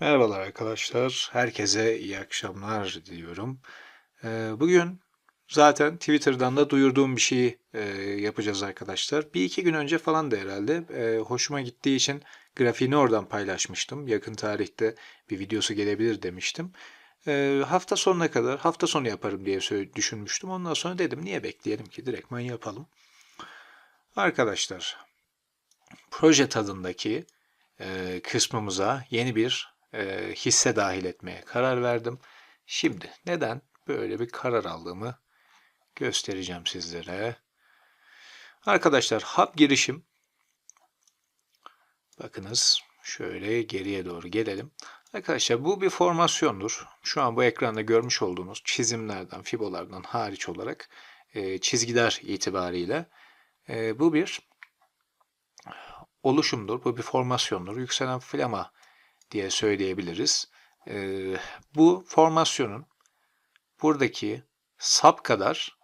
Merhabalar arkadaşlar. Herkese iyi akşamlar diliyorum. Ee, Bugün zaten Twitter'dan da duyurduğum bir şeyi e, yapacağız arkadaşlar. Bir iki gün önce falan da herhalde e, hoşuma gittiği için grafiğini oradan paylaşmıştım. Yakın tarihte bir videosu gelebilir demiştim. E, Hafta sonuna kadar, hafta sonu yaparım diye düşünmüştüm. Ondan sonra dedim niye bekleyelim ki direktman yapalım. Arkadaşlar, proje tadındaki e, kısmımıza yeni bir e, hisse dahil etmeye karar verdim. Şimdi neden böyle bir karar aldığımı göstereceğim sizlere. Arkadaşlar hub girişim bakınız şöyle geriye doğru gelelim. Arkadaşlar bu bir formasyondur. Şu an bu ekranda görmüş olduğunuz çizimlerden, fibolardan hariç olarak e, çizgiler itibariyle e, bu bir oluşumdur. Bu bir formasyondur. Yükselen flama diye söyleyebiliriz. Ee, bu formasyonun buradaki sap kadar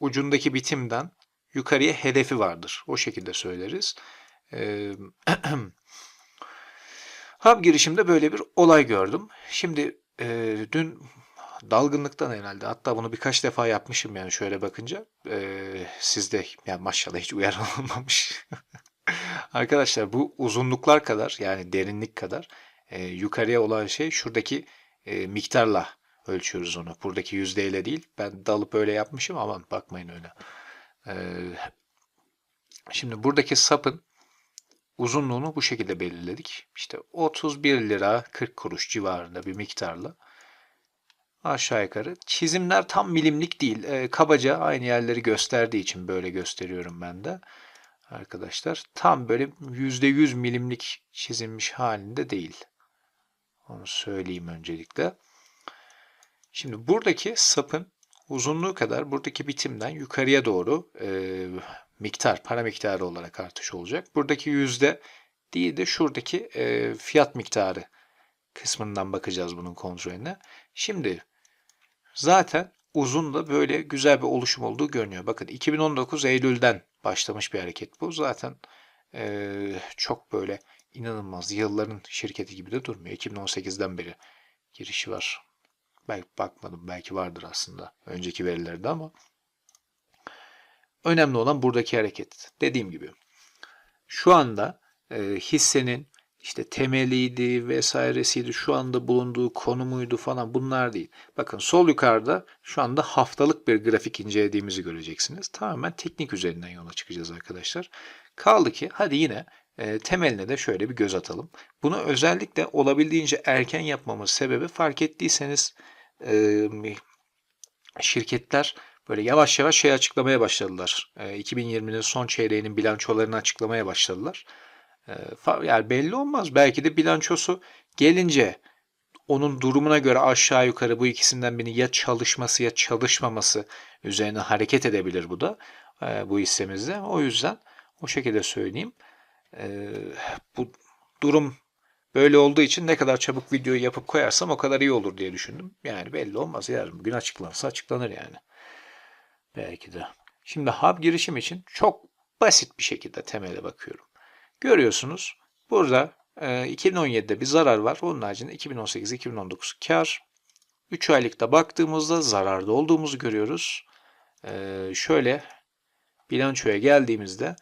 ucundaki bitimden yukarıya hedefi vardır. O şekilde söyleriz. Ee, hub girişimde böyle bir olay gördüm. Şimdi e, dün dalgınlıktan herhalde hatta bunu birkaç defa yapmışım yani şöyle bakınca e, sizde yani maşallah hiç uyarılmamış. Arkadaşlar bu uzunluklar kadar yani derinlik kadar e, yukarıya olan şey şuradaki e, miktarla ölçüyoruz onu. Buradaki yüzdeyle değil. Ben dalıp öyle yapmışım aman bakmayın öyle. E, şimdi buradaki sapın uzunluğunu bu şekilde belirledik. İşte 31 lira 40 kuruş civarında bir miktarla aşağı yukarı. Çizimler tam milimlik değil. E, kabaca aynı yerleri gösterdiği için böyle gösteriyorum ben de arkadaşlar. Tam böyle %100 milimlik çizilmiş halinde değil. Onu söyleyeyim öncelikle. Şimdi buradaki sapın uzunluğu kadar buradaki bitimden yukarıya doğru e, miktar, para miktarı olarak artış olacak. Buradaki yüzde değil de şuradaki e, fiyat miktarı kısmından bakacağız bunun kontrolüne. Şimdi zaten uzun da böyle güzel bir oluşum olduğu görünüyor. Bakın 2019 Eylül'den başlamış bir hareket bu. Zaten e, çok böyle inanılmaz yılların şirketi gibi de durmuyor. 2018'den beri girişi var. Belki bakmadım belki vardır aslında önceki verilerde ama önemli olan buradaki hareket. Dediğim gibi şu anda e, hissenin işte temeliydi vesairesiydi şu anda bulunduğu konumuydu falan bunlar değil. Bakın sol yukarıda şu anda haftalık bir grafik incelediğimizi göreceksiniz. Tamamen teknik üzerinden yola çıkacağız arkadaşlar. Kaldı ki hadi yine e, temeline de şöyle bir göz atalım. Bunu özellikle olabildiğince erken yapmamız sebebi fark ettiyseniz e, şirketler böyle yavaş yavaş şey açıklamaya başladılar. E, 2020'nin son çeyreğinin bilançolarını açıklamaya başladılar. E, yani belli olmaz. Belki de bilançosu gelince onun durumuna göre aşağı yukarı bu ikisinden birini ya çalışması ya çalışmaması üzerine hareket edebilir bu da e, bu hissemizde. O yüzden o şekilde söyleyeyim. E, bu durum böyle olduğu için ne kadar çabuk videoyu yapıp koyarsam o kadar iyi olur diye düşündüm. Yani belli olmaz. Yarın gün açıklanırsa açıklanır yani. Belki de. Şimdi hub girişim için çok basit bir şekilde temele bakıyorum. Görüyorsunuz burada e, 2017'de bir zarar var. Onun haricinde 2018-2019 kar. 3 aylıkta baktığımızda zararda olduğumuzu görüyoruz. E, şöyle bilançoya geldiğimizde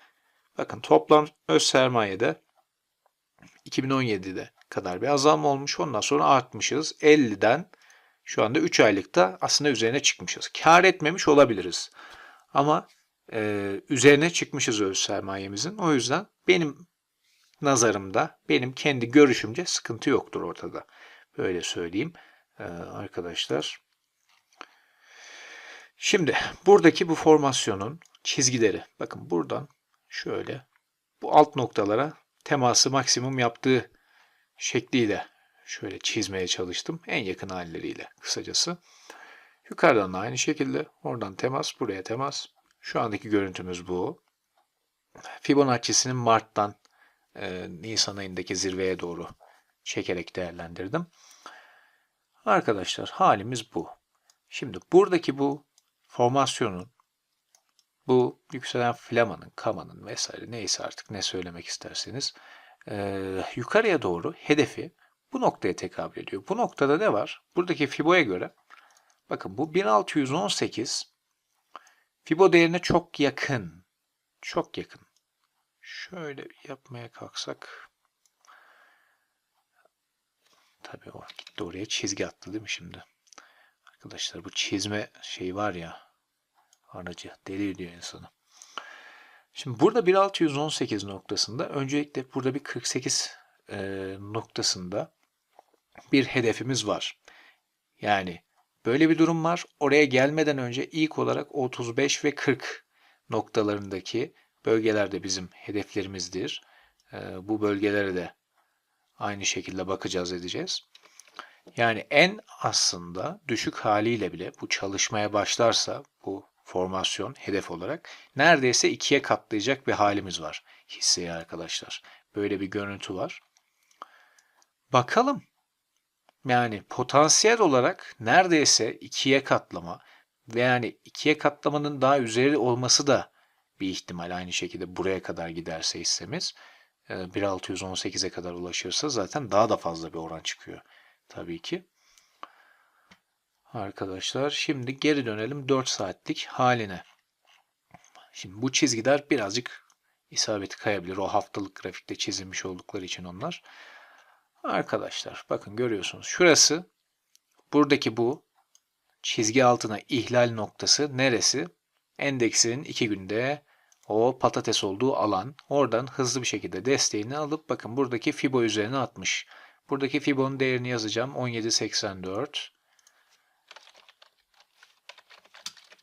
bakın toplam öz sermayede 2017'de kadar bir azalma olmuş. Ondan sonra artmışız. 50'den şu anda 3 aylıkta aslında üzerine çıkmışız. Kar etmemiş olabiliriz. Ama e, üzerine çıkmışız öz sermayemizin. O yüzden benim nazarımda, benim kendi görüşümce sıkıntı yoktur ortada. Böyle söyleyeyim arkadaşlar. Şimdi buradaki bu formasyonun çizgileri. Bakın buradan şöyle bu alt noktalara teması maksimum yaptığı şekliyle şöyle çizmeye çalıştım. En yakın halleriyle kısacası. Yukarıdan da aynı şekilde oradan temas, buraya temas. Şu andaki görüntümüz bu. Fibonacci'sinin Mart'tan e, Nisan ayındaki zirveye doğru çekerek değerlendirdim. Arkadaşlar halimiz bu. Şimdi buradaki bu formasyonun bu yükselen flamanın, kamanın vesaire neyse artık ne söylemek isterseniz e, yukarıya doğru hedefi bu noktaya tekabül ediyor. Bu noktada ne var? Buradaki Fibo'ya göre bakın bu 1618 Fibo değerine çok yakın. Çok yakın. Şöyle yapmaya kalksak Tabii o gitti oraya çizgi attı değil mi şimdi? Arkadaşlar bu çizme şey var ya aracı deli ediyor insanı. Şimdi burada 1618 noktasında öncelikle burada bir 48 e, noktasında bir hedefimiz var. Yani böyle bir durum var. Oraya gelmeden önce ilk olarak 35 ve 40 noktalarındaki bölgeler de bizim hedeflerimizdir. E, bu bölgelere de aynı şekilde bakacağız edeceğiz. Yani en aslında düşük haliyle bile bu çalışmaya başlarsa bu formasyon hedef olarak neredeyse ikiye katlayacak bir halimiz var hisseye arkadaşlar. Böyle bir görüntü var. Bakalım. Yani potansiyel olarak neredeyse ikiye katlama ve yani ikiye katlamanın daha üzeri olması da bir ihtimal aynı şekilde buraya kadar giderse hissemiz. 1.618'e kadar ulaşırsa zaten daha da fazla bir oran çıkıyor. Tabii ki. Arkadaşlar şimdi geri dönelim 4 saatlik haline. Şimdi bu çizgiler birazcık isabeti kayabilir. O haftalık grafikte çizilmiş oldukları için onlar. Arkadaşlar bakın görüyorsunuz. Şurası buradaki bu çizgi altına ihlal noktası neresi? Endeksin 2 günde o patates olduğu alan. Oradan hızlı bir şekilde desteğini alıp bakın buradaki Fibo üzerine atmış. Buradaki Fibo'nun değerini yazacağım. 17.84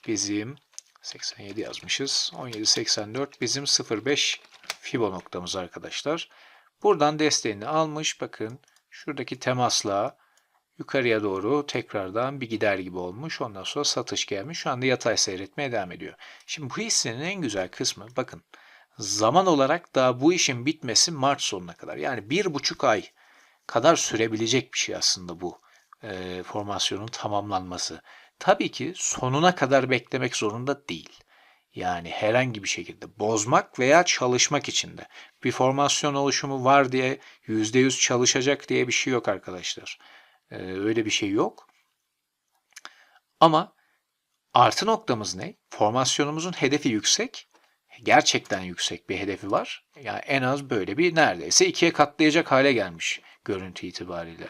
bizim 87 yazmışız. 17.84 bizim 0.5 Fibo noktamız arkadaşlar. Buradan desteğini almış. Bakın şuradaki temasla yukarıya doğru tekrardan bir gider gibi olmuş. Ondan sonra satış gelmiş. Şu anda yatay seyretmeye devam ediyor. Şimdi bu hissenin en güzel kısmı bakın zaman olarak daha bu işin bitmesi Mart sonuna kadar. Yani bir buçuk ay kadar sürebilecek bir şey aslında bu e, formasyonun tamamlanması. Tabii ki sonuna kadar beklemek zorunda değil. Yani herhangi bir şekilde bozmak veya çalışmak için de. Bir formasyon oluşumu var diye %100 çalışacak diye bir şey yok arkadaşlar. Ee, öyle bir şey yok. Ama artı noktamız ne? Formasyonumuzun hedefi yüksek. Gerçekten yüksek bir hedefi var. Yani en az böyle bir neredeyse ikiye katlayacak hale gelmiş görüntü itibariyle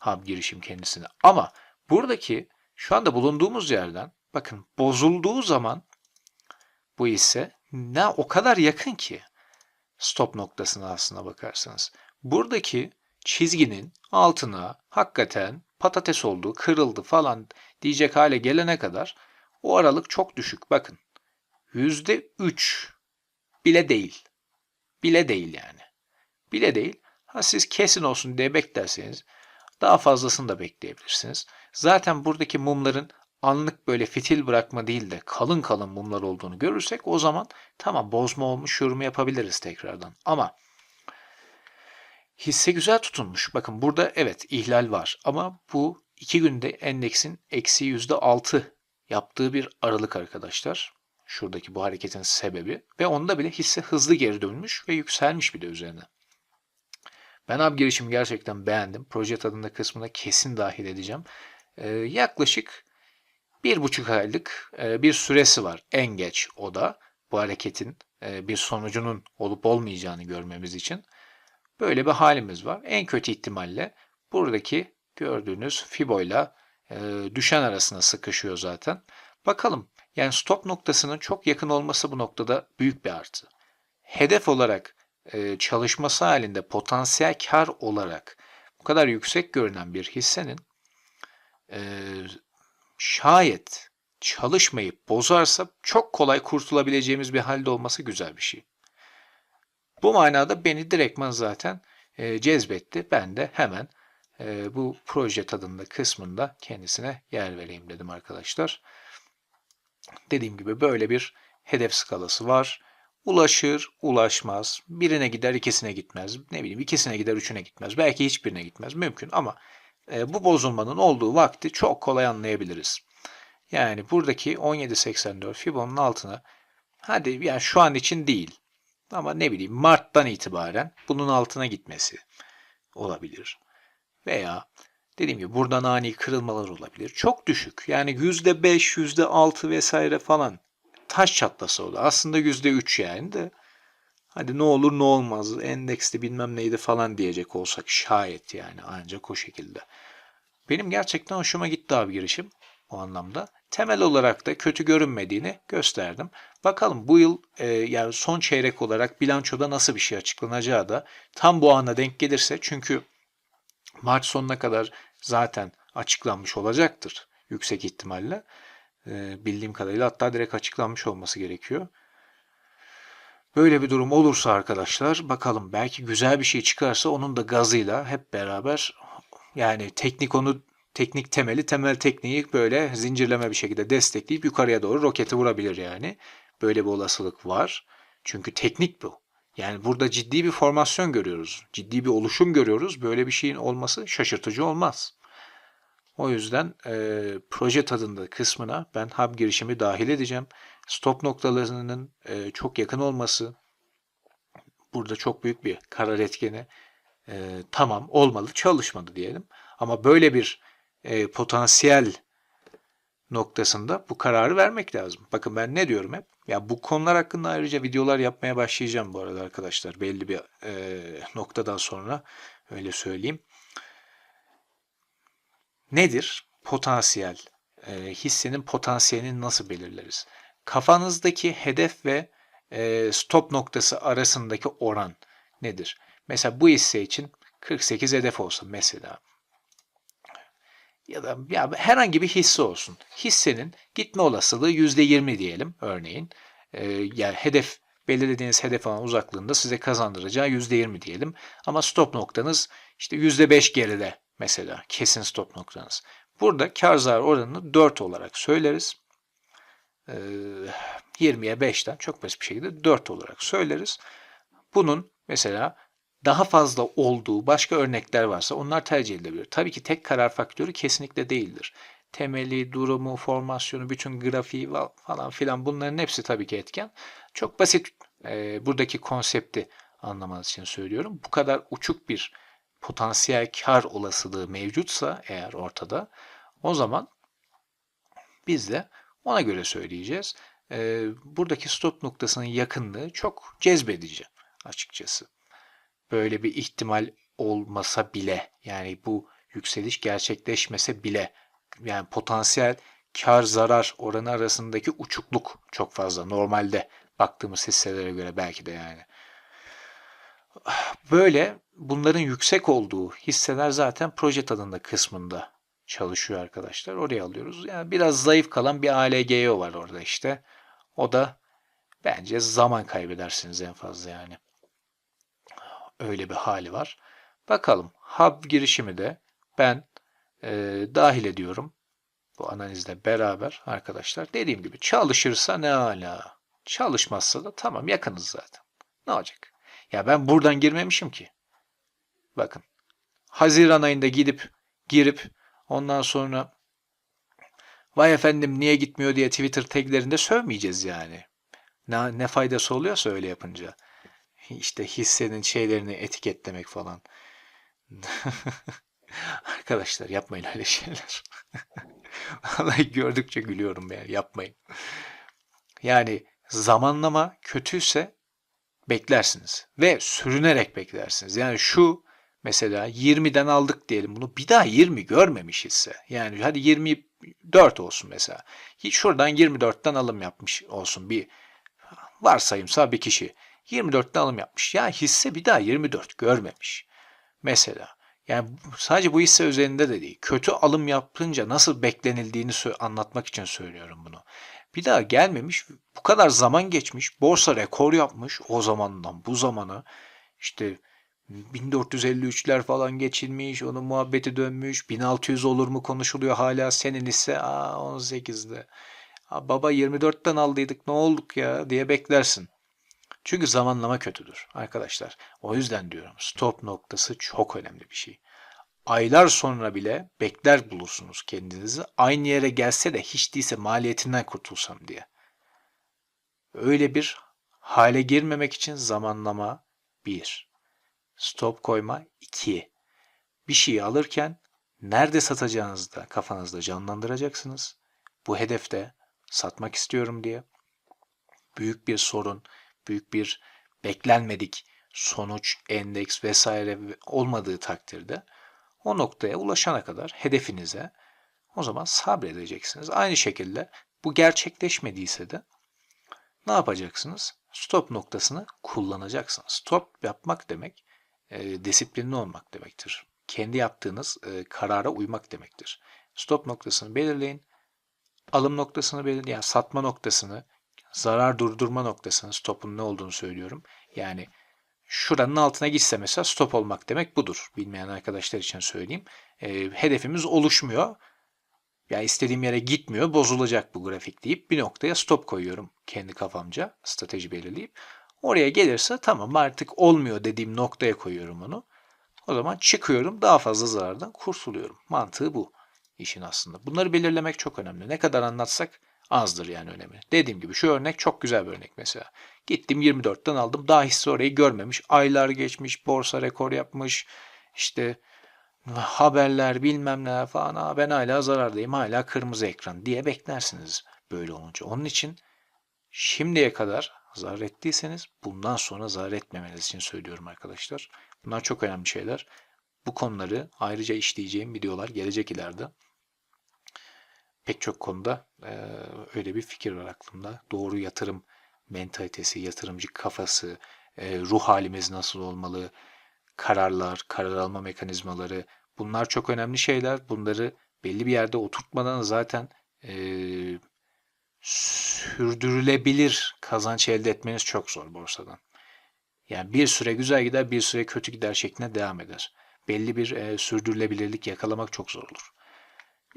hub girişim kendisine. Ama buradaki şu anda bulunduğumuz yerden bakın bozulduğu zaman bu hisse ne o kadar yakın ki stop noktasına aslına bakarsanız. Buradaki çizginin altına hakikaten patates oldu, kırıldı falan diyecek hale gelene kadar o aralık çok düşük. Bakın yüzde üç bile değil. Bile değil yani. Bile değil. Ha siz kesin olsun diye beklerseniz daha fazlasını da bekleyebilirsiniz. Zaten buradaki mumların anlık böyle fitil bırakma değil de kalın kalın mumlar olduğunu görürsek o zaman tamam bozma olmuş yorumu yapabiliriz tekrardan. Ama hisse güzel tutunmuş. Bakın burada evet ihlal var ama bu iki günde endeksin eksi yüzde altı yaptığı bir aralık arkadaşlar. Şuradaki bu hareketin sebebi ve onda bile hisse hızlı geri dönmüş ve yükselmiş bir de üzerine. Ben ab girişimi gerçekten beğendim. Proje tadında kısmına kesin dahil edeceğim. Ee, yaklaşık bir buçuk aylık e, bir süresi var. En geç o da bu hareketin e, bir sonucunun olup olmayacağını görmemiz için. Böyle bir halimiz var. En kötü ihtimalle buradaki gördüğünüz Fibo ile e, düşen arasına sıkışıyor zaten. Bakalım yani stop noktasının çok yakın olması bu noktada büyük bir artı. Hedef olarak e, çalışması halinde potansiyel kar olarak bu kadar yüksek görünen bir hissenin e, şayet çalışmayıp bozarsa çok kolay kurtulabileceğimiz bir halde olması güzel bir şey. Bu manada beni direktman zaten e, cezbetti. Ben de hemen e, bu proje tadında kısmında kendisine yer vereyim dedim arkadaşlar. Dediğim gibi böyle bir hedef skalası var. Ulaşır, ulaşmaz. Birine gider, ikisine gitmez. Ne bileyim ikisine gider, üçüne gitmez. Belki hiçbirine gitmez. Mümkün ama e, bu bozulmanın olduğu vakti çok kolay anlayabiliriz. Yani buradaki 17.84 Fibon'un altına hadi yani şu an için değil ama ne bileyim Mart'tan itibaren bunun altına gitmesi olabilir. veya dediğim gibi buradan ani kırılmalar olabilir. Çok düşük. Yani %5, %6 vesaire falan taş çatlası oldu. Aslında %3 yani de hadi ne olur ne olmaz endekste bilmem neydi falan diyecek olsak şayet yani ancak o şekilde. Benim gerçekten hoşuma gitti abi girişim o anlamda. Temel olarak da kötü görünmediğini gösterdim. Bakalım bu yıl e, yani son çeyrek olarak bilançoda nasıl bir şey açıklanacağı da tam bu ana denk gelirse çünkü Mart sonuna kadar zaten açıklanmış olacaktır yüksek ihtimalle. E, bildiğim kadarıyla hatta direkt açıklanmış olması gerekiyor. Böyle bir durum olursa arkadaşlar bakalım belki güzel bir şey çıkarsa onun da gazıyla hep beraber yani teknik onu teknik temeli temel tekniği böyle zincirleme bir şekilde destekleyip yukarıya doğru roketi vurabilir yani. Böyle bir olasılık var. Çünkü teknik bu. Yani burada ciddi bir formasyon görüyoruz. Ciddi bir oluşum görüyoruz. Böyle bir şeyin olması şaşırtıcı olmaz. O yüzden e, proje tadında kısmına ben hub girişimi dahil edeceğim. Stop noktalarının e, çok yakın olması burada çok büyük bir karar etkeni. E, tamam olmalı çalışmadı diyelim. Ama böyle bir e, potansiyel noktasında bu kararı vermek lazım. Bakın ben ne diyorum hep? Ya bu konular hakkında ayrıca videolar yapmaya başlayacağım bu arada arkadaşlar. Belli bir e, noktadan sonra öyle söyleyeyim. Nedir potansiyel? E, hissenin potansiyelini nasıl belirleriz? Kafanızdaki hedef ve e, stop noktası arasındaki oran nedir? Mesela bu hisse için 48 hedef olsun mesela ya da ya herhangi bir hisse olsun. Hissenin gitme olasılığı %20 diyelim örneğin. Ee, yani hedef belirlediğiniz hedef alan uzaklığında size kazandıracağı %20 diyelim. Ama stop noktanız işte %5 geride mesela kesin stop noktanız. Burada kar zarar oranını 4 olarak söyleriz. Ee, 20'ye 5'ten çok basit bir şekilde 4 olarak söyleriz. Bunun mesela daha fazla olduğu başka örnekler varsa onlar tercih edilebilir. Tabii ki tek karar faktörü kesinlikle değildir. Temeli, durumu, formasyonu, bütün grafiği falan filan bunların hepsi tabii ki etken. Çok basit e, buradaki konsepti anlamanız için söylüyorum. Bu kadar uçuk bir potansiyel kar olasılığı mevcutsa eğer ortada o zaman biz de ona göre söyleyeceğiz. E, buradaki stop noktasının yakınlığı çok cezbedici açıkçası böyle bir ihtimal olmasa bile yani bu yükseliş gerçekleşmese bile yani potansiyel kar zarar oranı arasındaki uçukluk çok fazla. Normalde baktığımız hisselere göre belki de yani. Böyle bunların yüksek olduğu hisseler zaten proje tadında kısmında çalışıyor arkadaşlar. Oraya alıyoruz. Yani biraz zayıf kalan bir ALGO var orada işte. O da bence zaman kaybedersiniz en fazla yani. Öyle bir hali var. Bakalım hub girişimi de ben e, dahil ediyorum. Bu analizle beraber arkadaşlar. Dediğim gibi çalışırsa ne ala. Çalışmazsa da tamam yakınız zaten. Ne olacak? Ya ben buradan girmemişim ki. Bakın. Haziran ayında gidip girip ondan sonra vay efendim niye gitmiyor diye Twitter taglerinde sövmeyeceğiz yani. Ne, ne faydası oluyorsa öyle yapınca işte hissenin şeylerini etiketlemek falan. Arkadaşlar yapmayın öyle şeyler. Vallahi gördükçe gülüyorum yani yapmayın. Yani zamanlama kötüyse beklersiniz ve sürünerek beklersiniz. Yani şu mesela 20'den aldık diyelim bunu bir daha 20 görmemiş hisse. Yani hadi 24 olsun mesela. Şuradan 24'ten alım yapmış olsun bir varsayımsal bir kişi. 24'te alım yapmış. Ya hisse bir daha 24 görmemiş. Mesela yani sadece bu hisse üzerinde de değil. Kötü alım yapınca nasıl beklenildiğini anlatmak için söylüyorum bunu. Bir daha gelmemiş. Bu kadar zaman geçmiş. Borsa rekor yapmış o zamandan bu zamana. İşte 1453'ler falan geçilmiş. Onun muhabbeti dönmüş. 1600 olur mu konuşuluyor hala. Senin ise aa 18'de. Aa, baba 24'ten aldıydık ne olduk ya diye beklersin. Çünkü zamanlama kötüdür arkadaşlar. O yüzden diyorum stop noktası çok önemli bir şey. Aylar sonra bile bekler bulursunuz kendinizi. Aynı yere gelse de hiç değilse maliyetinden kurtulsam diye. Öyle bir hale girmemek için zamanlama bir. Stop koyma iki. bir şeyi alırken nerede satacağınızı da kafanızda canlandıracaksınız. Bu hedefte satmak istiyorum diye büyük bir sorun, büyük bir beklenmedik sonuç, endeks vesaire olmadığı takdirde o noktaya ulaşana kadar hedefinize o zaman sabredeceksiniz. Aynı şekilde bu gerçekleşmediyse de ne yapacaksınız? Stop noktasını kullanacaksınız. Stop yapmak demek e, disiplinli olmak demektir. Kendi yaptığınız e, karara uymak demektir. Stop noktasını belirleyin. Alım noktasını belirleyin. Yani satma noktasını, zarar durdurma noktasını, stopun ne olduğunu söylüyorum. Yani şuranın altına gitse mesela stop olmak demek budur. Bilmeyen arkadaşlar için söyleyeyim. E, hedefimiz oluşmuyor. Ya istediğim yere gitmiyor, bozulacak bu grafik deyip bir noktaya stop koyuyorum kendi kafamca, strateji belirleyip. Oraya gelirse tamam artık olmuyor dediğim noktaya koyuyorum onu. O zaman çıkıyorum, daha fazla zarardan kurtuluyorum. Mantığı bu işin aslında. Bunları belirlemek çok önemli. Ne kadar anlatsak azdır yani önemi. Dediğim gibi şu örnek çok güzel bir örnek mesela. Gittim 24'ten aldım. Daha hisse orayı görmemiş. Aylar geçmiş, borsa rekor yapmış. İşte haberler bilmem ne falan Aa, ben hala zarardayım hala kırmızı ekran diye beklersiniz böyle olunca. Onun için şimdiye kadar zarar ettiyseniz bundan sonra zarar etmemeniz için söylüyorum arkadaşlar. Bunlar çok önemli şeyler. Bu konuları ayrıca işleyeceğim videolar gelecek ileride. Pek çok konuda e, öyle bir fikir var aklımda. Doğru yatırım mentalitesi, yatırımcı kafası, e, ruh halimiz nasıl olmalı, kararlar, karar alma mekanizmaları bunlar çok önemli şeyler. Bunları belli bir yerde oturtmadan zaten e, sürdürülebilir kazanç elde etmeniz çok zor borsadan. Yani bir süre güzel gider, bir süre kötü gider şeklinde devam eder. Belli bir e, sürdürülebilirlik yakalamak çok zor olur.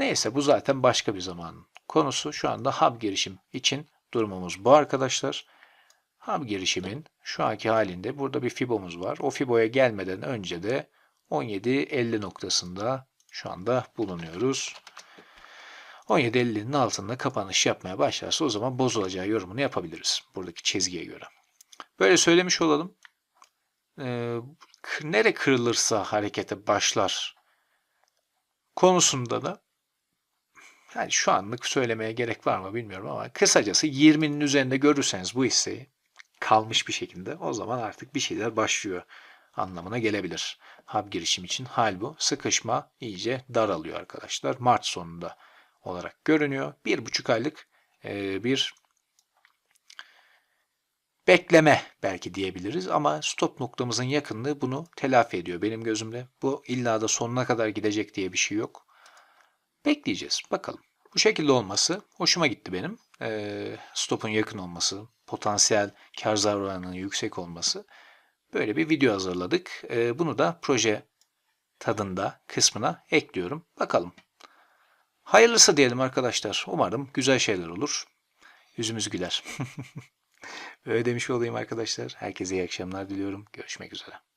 Neyse bu zaten başka bir zamanın konusu. Şu anda hub girişim için durumumuz bu arkadaşlar. Hub girişimin şu anki halinde burada bir fibomuz var. O fiboya gelmeden önce de 17.50 noktasında şu anda bulunuyoruz. 17.50'nin altında kapanış yapmaya başlarsa o zaman bozulacağı yorumunu yapabiliriz. Buradaki çizgiye göre. Böyle söylemiş olalım. Ee, nere kırılırsa harekete başlar konusunda da yani şu anlık söylemeye gerek var mı bilmiyorum ama kısacası 20'nin üzerinde görürseniz bu hisseyi kalmış bir şekilde o zaman artık bir şeyler başlıyor anlamına gelebilir. Hub girişim için hal bu. Sıkışma iyice daralıyor arkadaşlar. Mart sonunda olarak görünüyor. Bir buçuk aylık e, bir bekleme belki diyebiliriz ama stop noktamızın yakınlığı bunu telafi ediyor benim gözümde. Bu illa da sonuna kadar gidecek diye bir şey yok. Bekleyeceğiz bakalım. Bu şekilde olması hoşuma gitti benim. E, stopun yakın olması, potansiyel kar zarar yüksek olması. Böyle bir video hazırladık. E, bunu da proje tadında kısmına ekliyorum. Bakalım. Hayırlısı diyelim arkadaşlar. Umarım güzel şeyler olur. Yüzümüz güler. Böyle demiş olayım arkadaşlar. Herkese iyi akşamlar diliyorum. Görüşmek üzere.